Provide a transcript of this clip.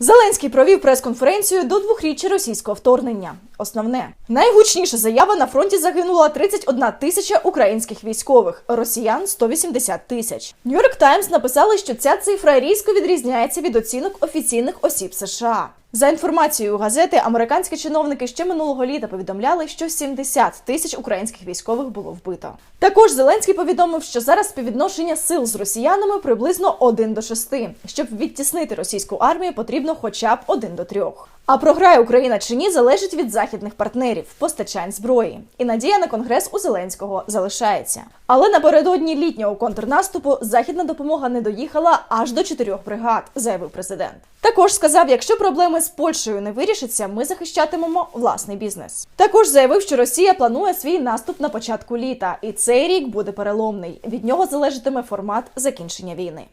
Зеленський провів прес-конференцію до двохріччя російського вторгнення. Основне найгучніша заява на фронті загинула 31 тисяча українських військових, росіян 180 тисяч. Нью-Йорк Таймс написали, що ця цифра різко відрізняється від оцінок офіційних осіб США. За інформацією газети, американські чиновники ще минулого літа повідомляли, що 70 тисяч українських військових було вбито. Також Зеленський повідомив, що зараз співвідношення сил з росіянами приблизно 1 до 6. Щоб відтіснити російську армію, потрібно хоча б 1 до 3. А програє Україна чи ні залежить від західних партнерів, постачань зброї. І надія на конгрес у Зеленського залишається. Але напередодні літнього контрнаступу західна допомога не доїхала аж до чотирьох бригад, заявив президент. Також сказав, якщо проблеми з Польщею не вирішаться, ми захищатимемо власний бізнес. Також заявив, що Росія планує свій наступ на початку літа, і цей рік буде переломний. Від нього залежатиме формат закінчення війни.